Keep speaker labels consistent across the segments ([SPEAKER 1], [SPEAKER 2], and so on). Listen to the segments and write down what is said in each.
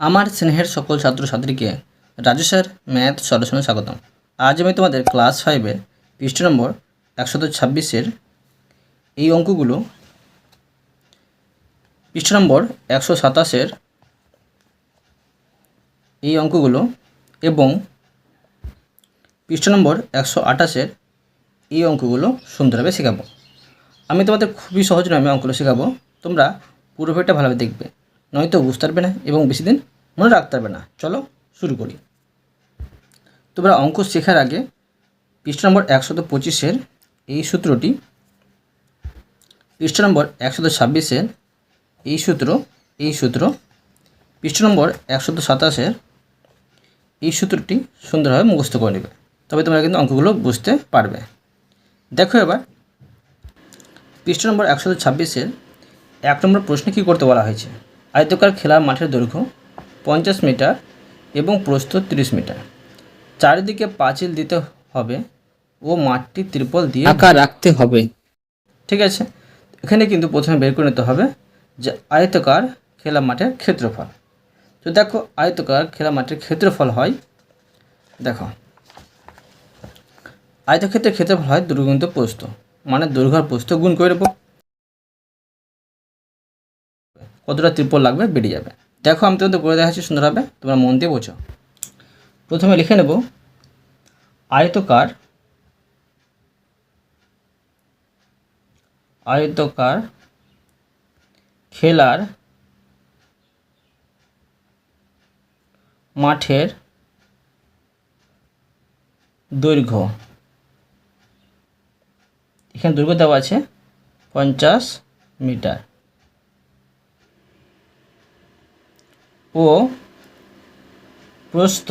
[SPEAKER 1] আমার স্নেহের সকল ছাত্রছাত্রীকে রাজু স্যার ম্যাথ সলিউশনে স্বাগতম। আজ আমি তোমাদের ক্লাস ফাইভে পৃষ্ঠ নম্বর একশত ছাব্বিশের এই অঙ্কগুলো পৃষ্ঠ নম্বর একশো সাতাশের এই অঙ্কগুলো এবং পৃষ্ঠ নম্বর একশো আঠাশের এই অঙ্কগুলো সুন্দরভাবে শেখাবো। আমি তোমাদের খুবই সহজ নামে অঙ্কগুলো শেখাবো। তোমরা পুরো ভিডিওটা ভালোভাবে দেখবে। নয়তো বুঝতে পারবে না এবং বেশি দিন মনে রাখতে পারবে না। চলো শুরু করি। তোমরা অঙ্ক শেখার আগে পৃষ্ঠ নম্বর একশত পঁচিশের এই সূত্রটি, পৃষ্ঠ নম্বর একশত ছাব্বিশের এই সূত্র এই সূত্র, পৃষ্ঠ নম্বর একশত সাতাশের এই সূত্রটি সুন্দরভাবে মুখস্থ করে নেবে। তবে তোমরা কিন্তু অঙ্কগুলো বুঝতে পারবে। দেখো এবার, পৃষ্ঠ নম্বর একশো ছাব্বিশের এক নম্বর প্রশ্নে কী করতে বলা হয়েছে? আয়তকার খেলার মাঠের দৈর্ঘ্য পঞ্চাশ মিটার এবং প্রস্থ তিরিশ মিটার। চারিদিকে পাঁচিল দিতে হবে ও মাঠটি ত্রিপল দিয়ে
[SPEAKER 2] আঁকা রাখতে হবে।
[SPEAKER 1] ঠিক আছে এখানে কিন্তু প্রথমে বের করে নিতে হবে যে আয়তকার খেলা মাঠের ক্ষেত্রফল। তো দেখো আয়তকার খেলা মাঠের ক্ষেত্রফল হয় দেখো আয়তক্ষেত্রের ক্ষেত্রফল হয় দুর্গন্ত প্রস্থ মানে দৈর্ঘ্য আর প্রস্থ গুণ করে নেব। কতটা ত্রিপল লাগবে বেরিয়ে যাবে। দেখো, আমি তোমাদের করে দেখাচ্ছি সুন্দরভাবে, তোমরা মন দিয়ে বোঝো। প্রথমে লিখে নেব, আয়তকার আয়তকার খেলার মাঠের দৈর্ঘ্য। এখানে দৈর্ঘ্য দেওয়া আছে পঞ্চাশ মিটার। ও প্রস্থ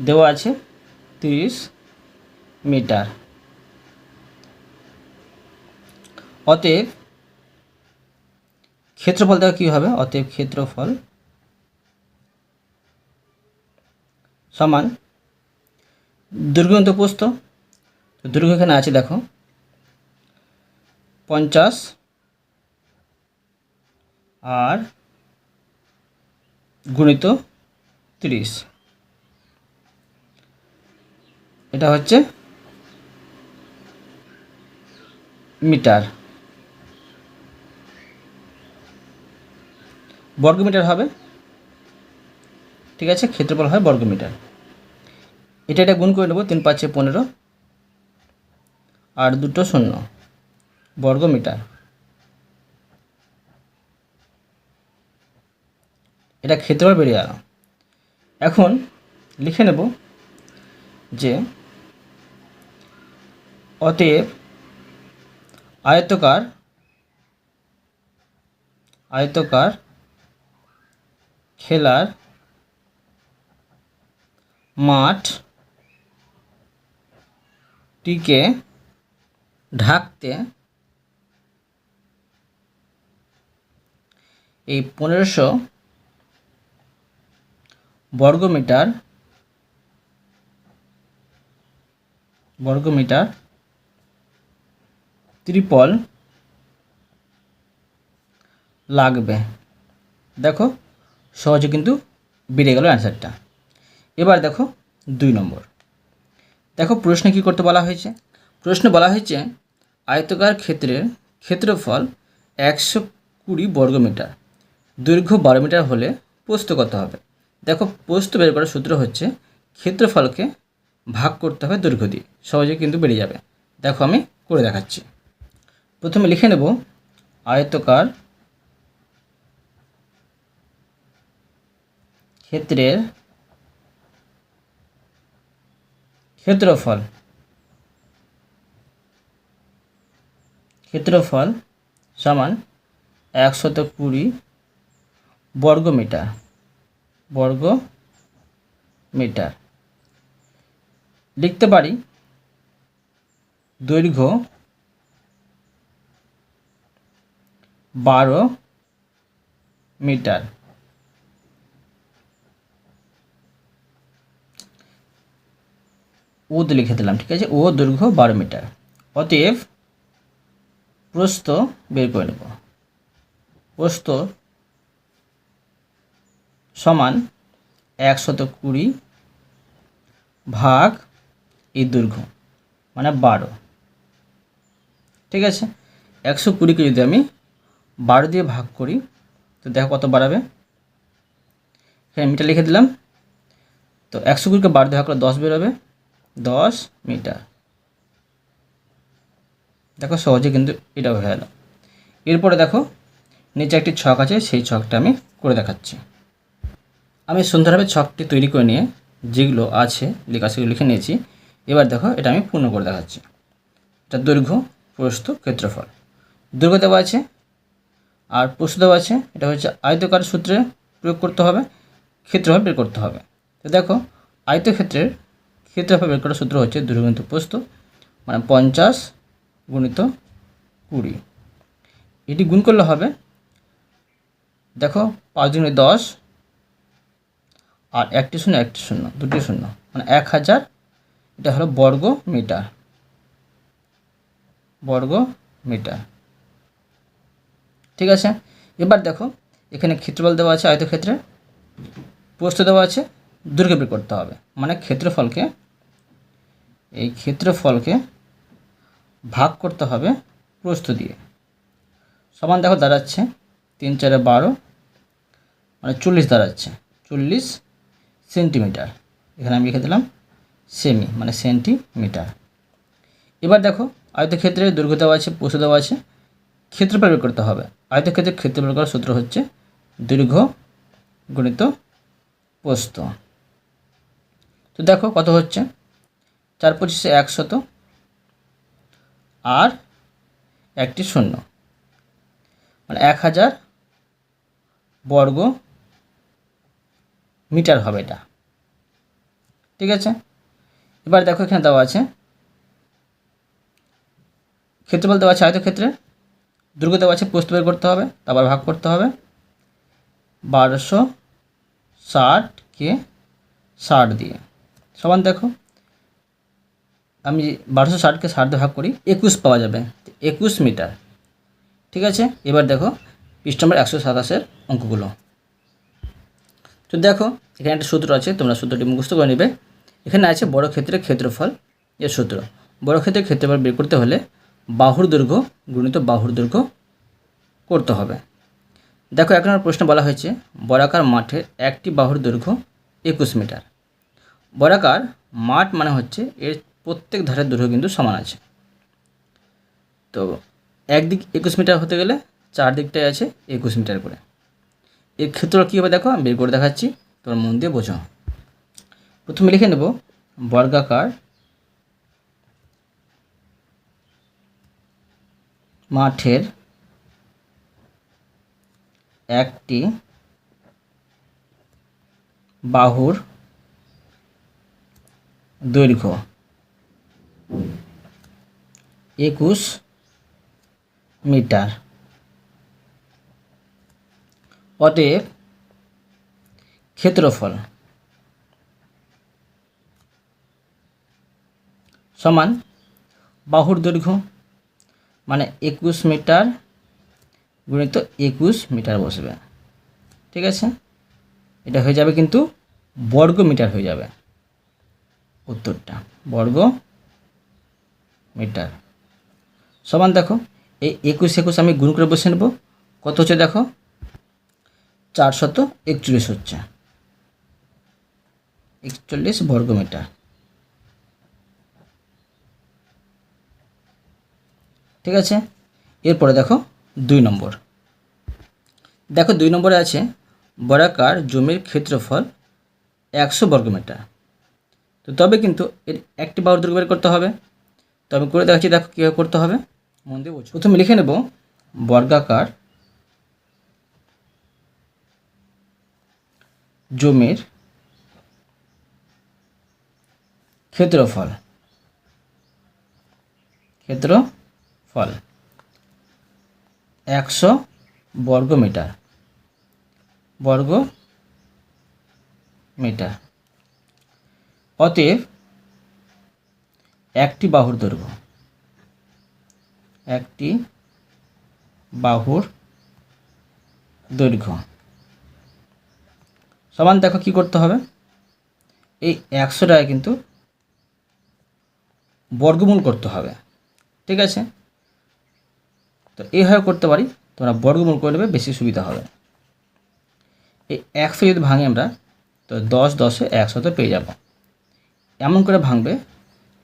[SPEAKER 1] দেওয়া আছে তিরিশ মিটার। অতএব ক্ষেত্রফল দেখা কী হবে? অতএব ক্ষেত্রফল সমান দৈর্ঘ্য প্রস্থ। তো দৈর্ঘ্য এখানে আছে দেখো। পঞ্চাশ আর গুণিত তিরিশ। এটা হচ্ছে মিটার। বর্গমিটার হবে, ঠিক আছে, ক্ষেত্রফল হয় বর্গমিটার। এটা এটা গুণ করে নেব, তিন পাঁচে পনেরো, আর দুটো শূন্য, বর্গমিটার। এটা খেতে ক্ষেত্রফল বেরিয়ে গেল এখন লিখে নেব যে, অতএব আয়তকার আয়তকার খেলার মাঠ টিকে ঢাকতে এই পনেরোশো বর্গমিটার বর্গমিটার, ত্রিপল লাগবে। দেখো, সহজে কিন্তু বেড়ে গেল অ্যান্সারটা। এবার দেখো, দুই নম্বর। দেখো, প্রশ্নে কী করতে বলা হয়েছে? প্রশ্নে বলা হয়েছে, আয়তকার ক্ষেত্রের ক্ষেত্রফল একশো কুড়ি বর্গমিটার। দৈর্ঘ্য বারো মিটার হলে প্রস্থ কত হবে? দেখো, প্রস্থ বের করার সূত্র হচ্ছে ক্ষেত্রফলকে ভাগ করতে হবে দৈর্ঘ্য দিয়ে। সহজে কিন্তু বেড়ে যাবে। দেখো, আমি করে দেখাচ্ছি। প্রথমে লিখে নেব, আয়তকার ক্ষেত্রের ক্ষেত্রফল ক্ষেত্রফল সমান একশত কুড়ি বর্গমিটার। বর্গ মিটার। লিখতে পারি? দৈর্ঘ্য বারো মিটার। তো লিখে দিলাম, ঠিক আছে? ও দৈর্ঘ্য বারো মিটার। অতএব প্রস্থ বের করে নেব। প্রস্থ সমান একশত কুড়ি ভাগ এই দৈর্ঘ্য মানে বারো। ঠিক আছে? একশো কুড়িকে যদি আমি বারো দিয়ে ভাগ করি, তো দেখো কত বাড়াবে? এখানে মিটার লিখে দিলাম। তো একশো কুড়িকে বারো দিয়ে ভাগ করলে দশ বেরোবে। দশ মিটার। দেখো সহজে কিন্তু এটা হয়ে গেল। এরপরে দেখো নিচে একটি ছক আছে, সেই ছকটা আমি করে দেখাচ্ছি। আমি সুন্দরভাবে ছকটি তৈরি করে নিয়ে যেগুলো আছে, লেখা সেগুলো লিখে নিয়েছি। এবার দেখো, এটা আমি পূর্ণ করে দেখাচ্ছি। এটা দৈর্ঘ্য, প্রস্থ, ক্ষেত্রফল। দৈর্ঘ্য দেওয়া আছে আর প্রস্থ দেওয়া আছে, এটা হচ্ছে আয়তকার সূত্রে প্রয়োগ করতে হবে, ক্ষেত্রফল বের করতে হবে। তো দেখো, আয়তক্ষেত্রের ক্ষেত্রফল বের করার সূত্র হচ্ছে দৈর্ঘ্য কিন্তু প্রস্থ মানে পঞ্চাশ গুণিত কুড়ি। এটি গুণ করলে হবে, দেখো, পাঁচ দুগুণে দশ আর একটি শূন্য একটি শূন্য, দুটি শূন্য। মানে এক হাজার, এটা হলো বর্গ মিটার বর্গ মিটার ঠিক আছে? এবার দেখো, এখানে ক্ষেত্রফল দেওয়া আছে আয়তক্ষেত্রে প্রস্থ দেওয়া আছে দৈর্ঘ্য বের করতে হবে। মানে ক্ষেত্রফলকে, এই ক্ষেত্রফলকে ভাগ করতে হবে প্রস্থ দিয়ে। সমান দেখো, দাঁড়াচ্ছে তিন চারে বারো মানে চল্লিশ দাঁড়াচ্ছে। চল্লিশ সেন্টিমিটার। এখানে আমি লিখে দিলাম সেমি মানে সেন্টিমিটার। এবার দেখো, আয়তক্ষেত্রে দৈর্ঘ্য দেওয়া আছে, প্রস্থ দেওয়া আছে ক্ষেত্রফল বের করতে হবে। আয়তক্ষেত্রে ক্ষেত্রফল করার সূত্র হচ্ছে দৈর্ঘ্য গণিত প্রস্থ। তো দেখো কত হচ্ছে? চার পঁচিশে একশত আর একটি শূন্য। মানে এক হাজার বর্গ মিটার হবে এটা। ঠিক আছে? এবার দেখো এখানে দেওয়া আছে। ক্ষেত্রফল দেওয়া আছে আয়তক্ষেত্রে। দুর্গ দেওয়া আছে প্রস্তুত বের করতে হবে, তারপর ভাগ করতে হবে। বারোশো ষাটকে ষাট দিয়ে। সমান দেখো। আমি বারোশো ষাটকে ষাট দিয়ে ভাগ করি, একুশ পাওয়া যাবে। একুশ মিটার। ঠিক আছে? এবার দেখো, পৃষ্ঠ নম্বর একশো সাতাশের অঙ্কগুলো। তো দেখো, এখানে একটা সূত্র আছে, তোমরা সূত্রটি মুখস্থ করে নেবে। এখানে আছে বড় ক্ষেত্রে ক্ষেত্রফল এর সূত্র। বড় ক্ষেত্রে ক্ষেত্রফল বের করতে হলে বাহুর দৈর্ঘ্য গুণিত বাহুর দৈর্ঘ্য করতে হবে। দেখো এক নম্বর প্রশ্ন বলা হয়েছে, বরাকার মাঠে একটি বাহুর দৈর্ঘ্য একুশ মিটার। বরাকার মাঠ মানে হচ্ছে এর প্রত্যেক ধারের দৈর্ঘ্য কিন্তু সমান আছে। তো একদিক একুশ মিটার হতে গেলে চার দিকটাই আছে একুশ মিটার করে। এর ক্ষেত্র কী হবে দেখো, আমি বের করে দেখাচ্ছি। তোমার মন দিয়ে বোঝো। প্রথমে লিখে নেব, বর্গাকার মাঠের একটি বাহুর দৈর্ঘ্য একুশ মিটার। অতএব ক্ষেত্রফল সমান বাহুর দৈর্ঘ্য মানে একুশ মিটার গুণিত একুশ মিটার বসবে। ঠিক আছে? এটা হয়ে যাবে কিন্তু বর্গ মিটার হয়ে যাবে। উত্তরটা, বর্গ মিটার। সমান দেখো, এই একুশ একুশ আমি গুণ করে বসে নেব। কত হচ্ছে দেখো? চারশত একচল্লিশ হচ্ছে। একচল্লিশ বর্গ মিটার ঠিক আছে? এরপরে দেখো দুই নম্বর। দেখো দুই নম্বরে আছে বরাকার জমির ক্ষেত্রফল একশো বর্গমিটার। তো তবে কিন্তু এর একটি বাহুর দৈর্ঘ্য বের করতে হবে। তো আমি করে দেখাচ্ছি দেখো কীভাবে করতে হবে। মন দিয়ে প্রথমে লিখে নেব বর্গাকার জমির ক্ষেত্রফল। ক্ষেত্রফল। একশো বর্গ মিটার। বর্গ মিটার। অতএব একটি বাহুর দৈর্ঘ্য। একটি বাহুর দৈর্ঘ্য। সমান দেখো কি করতে হবে? এই একশোটায় কিন্তু বর্গমূল করতে হবে। ঠিক আছে? তো এইভাবে করতে পারি, তোমরা বর্গমূল করে নেবে, বেশি সুবিধা হবে। এই একশো যদি ভাঙি আমরা, তো দশ দশে একশোতে পেয়ে যাব। এমন করে ভাঙবে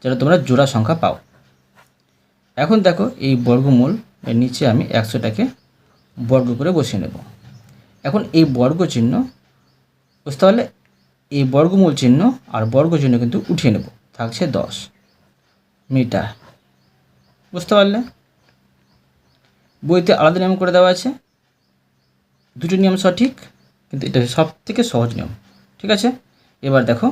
[SPEAKER 1] যেটা তোমরা জোড়া সংখ্যা পাও। এখন দেখো এই বর্গমূল এর নিচে আমি একশোটাকে বর্গ করে বসিয়ে নেব। এখন এই বর্গ চিহ্ন বুঝতে পারলে এই বর্গমূল চিহ্ন আর বর্গ চিহ্ন কিন্তু উঠিয়ে নেব। থাকছে দশ মিটার। বুঝতে পারলে? বইতে আলাদা নিয়ম করে দেওয়া আছে। দুটো নিয়ম সঠিক, কিন্তু এটা সব থেকে সহজ নিয়ম। ঠিক আছে? এবার দেখো,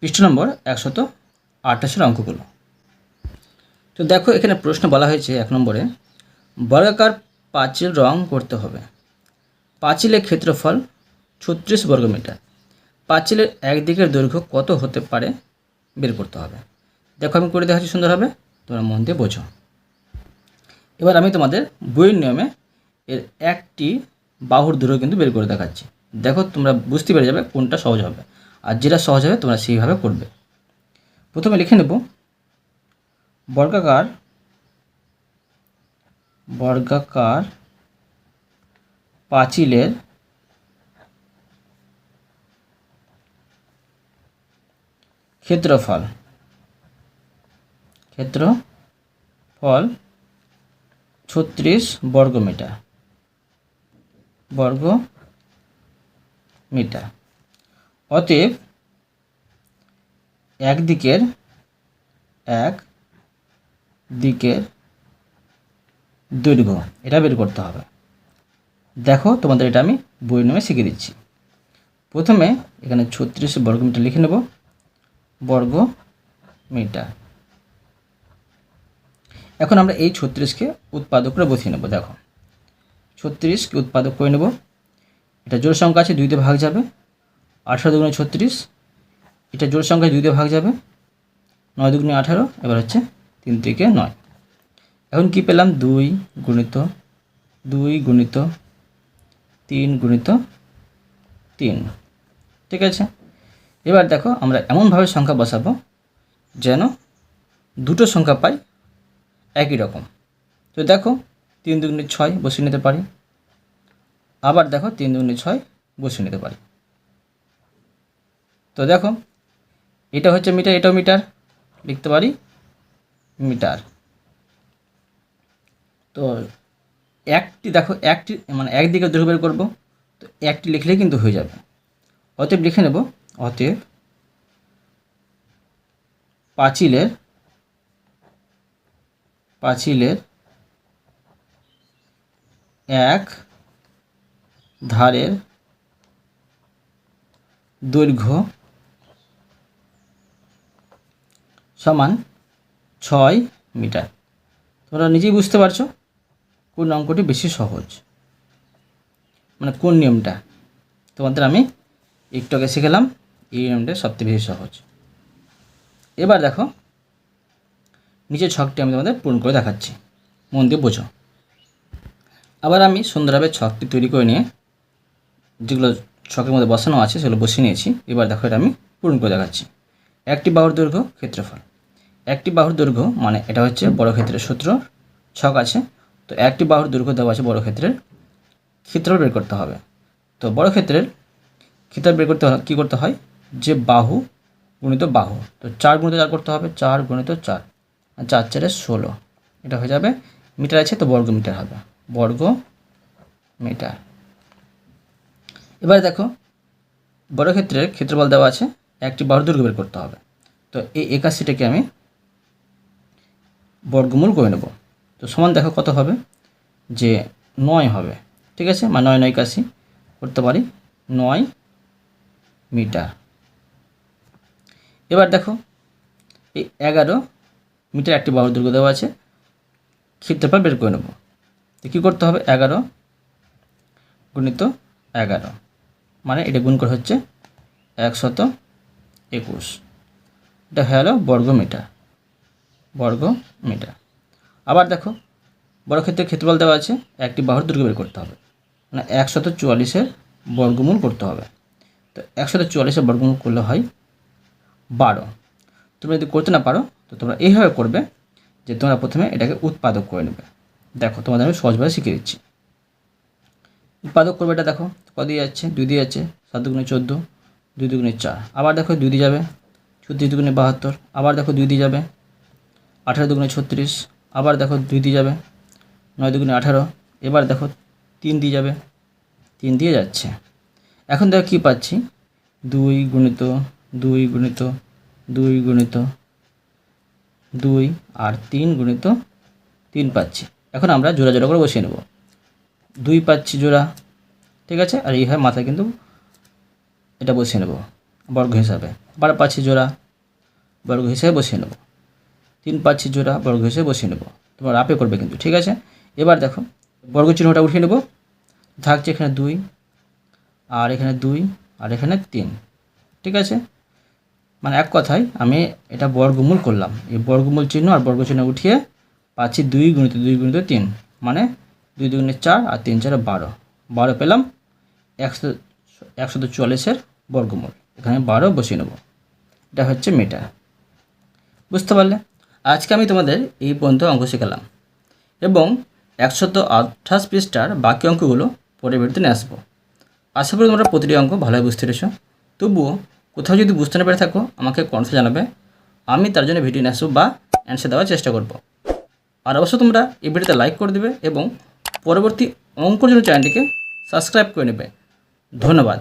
[SPEAKER 1] পৃষ্ঠ নম্বর একশত আঠাশের অঙ্কগুলো। তো দেখো, এখানে প্রশ্ন বলা হয়েছে এক নম্বরে, বর্গাকার পাঁচের রং করতে হবে। পাঁচিলের ক্ষেত্রফল ছত্রিশ বর্গমিটার পাঁচিলের একদিকের দৈর্ঘ্য কত হতে পারে বের করতে হবে। দেখো আমি করে দেখাচ্ছি সুন্দরভাবে, তোমরা মন দিয়ে বোঝো। এবার আমি তোমাদের বইয়ের নিয়মে এর একটি বাহুর দৈর্ঘ্য কিন্তু বের করে দেখাচ্ছি। দেখো তোমরা বুঝতে পেরে যাবে কোনটা সহজ হবে, আর যেটা সহজ হবে তোমরা সেইভাবে করবে। প্রথমে লিখে নেব, বর্গাকার বর্গাকার পাঁচিলের ক্ষেত্রফল ক্ষেত্রফল ছত্রিশ বর্গমিটার বর্গ মিটার অতএব একদিকের এক, দিকের দৈর্ঘ্য, এটা বের করতে হবে। দেখো, তোমাদের এটা আমি বই নামে শিখে দিচ্ছি। প্রথমে এখানে ছত্রিশ বর্গমিটার লিখে নেব। বর্গ মিটার। এখন আমরা এই ছত্রিশকে উৎপাদক করে বসিয়ে নেব, দেখো। ছত্রিশকে উৎপাদক করে নেব। এটা জোর সংখ্যা আছে, দুইতে ভাগ যাবে। আঠারো দুগুণে ছত্রিশ, এটা জোর সংখ্যা দুইতে ভাগ যাবে। নয় দুগুণে আঠারো, এবার হচ্ছে তিন থেকে নয়। এখন কি পেলাম? দুই গুণিত দুই গুণিত তিন গুণিত তিন। ঠিক আছে? এবার দেখো আমরা এমনভাবে সংখ্যা বসাবো যেন দুটো সংখ্যা পাই একই রকম। তো দেখো, তিন দুগুণে ছয় বসিয়ে নিতে পারি। আবার দেখো, তিন দুগুণে ছয় বসিয়ে নিতে পারি। তো দেখো, এটা হচ্ছে মিটার, এটাও মিটার। লিখতে পারি মিটার। তো একটি, দেখো, একটি মানে একদিকে দৈর্ঘ্য বের করব, তো একটি লিখলে কিন্তু হয়ে যাবে। অতএব লিখে নেব, অতএব পাঁচিলের পাঁচিলের এক ধারের দৈর্ঘ্য সমান ছয় মিটার। তোমরা নিজেই বুঝতে পারছ? কোন অঙ্কটি বেশি সহজ? মানে কোন নিয়মটা? তোমাদের আমি একটু আগে শিখেলাম, এই নিয়মটা সবথেকে বেশি সহজ। এবার দেখো, নিচের ছকটি আমি তোমাদের পূরণ করে দেখাচ্ছি। মন দিয়ে বোঝো। আবার আমি সুন্দরভাবে ছকটি তৈরি করে নিয়ে যেগুলো ছকের মধ্যে বসানো আছে সেগুলো বসিয়ে নিয়েছি। এবার দেখো এটা আমি পূরণ করে দেখাচ্ছি। একটি বাহুর দৈর্ঘ্য ক্ষেত্রফল। একটি বাহুর দৈর্ঘ্য মানে এটা হচ্ছে বড় ক্ষেত্রের সূত্র, ছক আছে। তো একটি বাহুর দৈর্ঘ্য দেওয়া আছে বড় ক্ষেত্রের, ক্ষেত্রফল বের করতে হবে। তো বড় ক্ষেত্রের ক্ষেত্রফল বের করতে কী করতে হয়? যে বাহু গুণিত বাহু। তো চার গুণিত চার করতে হবে, চার গুণিত চার। চার চারে ষোলো। এটা হয়ে যাবে মিটার আছে, তো বর্গ মিটার হবে। বর্গ মিটার। এবারে দেখো, বড় ক্ষেত্রের ক্ষেত্রফল দেওয়া আছে, একটি বাহুর দৈর্ঘ্য বের করতে হবে। তো এই একাশিটাকে আমি বর্গমূল করে নেব। তো সমান দেখো কত হবে? যে নয় হবে। ঠিক আছে? মানে নয় নয় একাশি করতে পারি নয় মিটার। এবার দেখো, এই এগারো মিটার একটি বাহুর দৈর্ঘ্য দেওয়া আছে। ক্ষেত্রফল বের করে নেব। তো কী করতে হবে? এগারো গুণিত এগারো। মানে এটা গুণ করে হচ্ছে একশত একুশ। এটা হয়ে গেলো বর্গ মিটার বর্গ মিটার আবার দেখো, বড় ক্ষেত্রে ক্ষেত্রফল দেওয়া আছে, একটি বাহুর দুর্গ বের করতে হবে। মানে একশত চুয়াল্লিশের বর্গমূল করতে হবে। তো একশত চুয়াল্লিশের বর্গমূল করলে হয় বারো। তোমরা যদি করতে না পারো, তো তোমরা এইভাবে করবে যে তোমরা প্রথমে এটাকে উৎপাদক করে নেবে। দেখো, তোমাদের আমি সহজভাবে শিখিয়ে দিচ্ছি। উৎপাদক করবে এটা দেখো কত দিয়ে যাচ্ছে, দুই দিয়ে যাচ্ছে, সাত দুগুণে চোদ্দ, দুই দুগুণে চার। আবার দেখো, দুই দিয়ে যাবে ছত্রিশ দুগুণে বাহাত্তর, আবার দেখো, দুই দিয়ে যাবে, আঠারো দুগুণে ছত্রিশ আবার দেখো দুই দিয়ে যাবে। নয় দুগুণে আঠারো। এবার দেখো তিন দিয়ে যাবে। তিন দিয়ে যাচ্ছে। এখন দেখো কী পাচ্ছি? দুই গুণিত দুই গুণিত দুই গুণিত, দুই আর তিন গুণিত তিন পাচ্ছি। এখন আমরা জোড়া জোড়া করে বসিয়ে নেব। দুই পাচ্ছি জোড়া, ঠিক আছে? আর এইভাবে মাথায় কিন্তু এটা বসিয়ে নেব বর্গ হিসাবে। আবার পাচ্ছি জোড়া, বর্গ হিসাবে বসিয়ে নেব। তিন পাচ্ছি জোড়া বর্গ হিসেবে বসিয়ে নেব। তোমার আপে করবে কিন্তু, ঠিক আছে? এবার দেখো বর্গ চিহ্নটা উঠিয়ে নেব। থাকছে এখানে দুই, আর এখানে দুই, আর এখানে তিন, ঠিক আছে? মানে এক কথায় আমি এটা বর্গমূল করলাম। এই বর্গমূল চিহ্ন আর বর্গ চিহ্ন উঠিয়ে পাচ্ছি দুই গুণিত দুই গুণিত তিন মানে দুই দুগুণে চার আর তিন চারে বারো। বারো পেলাম, একশো একশত চুয়াল্লিশের বর্গমূল। এখানে বারো বসিয়ে নেব। এটা হচ্ছে মিটার বুঝতে পারলে? আজকে আমি তোমাদের এই পর্যন্ত অঙ্ক শেখালাম এবং একশত আঠাশ পৃষ্ঠার বাকি অঙ্কগুলো নিয়ে আসব। আশা করি তোমরা প্রতিটি অঙ্ক ভালোই বুঝতে পেরেছ। তবুও কোথাও যদি বুঝতে না পেরে থাকো, আমাকে কমেন্টে জানাবে। আমি তার জন্য ভিডিও নিয়ে আসব বা অ্যান্সার দেওয়ার চেষ্টা করব। আর অবশ্য তোমরা এই ভিডিওতে লাইক করে দেবে এবং পরবর্তী অঙ্কর জন্য চ্যানেলটিকে সাবস্ক্রাইব করে নেবে। ধন্যবাদ।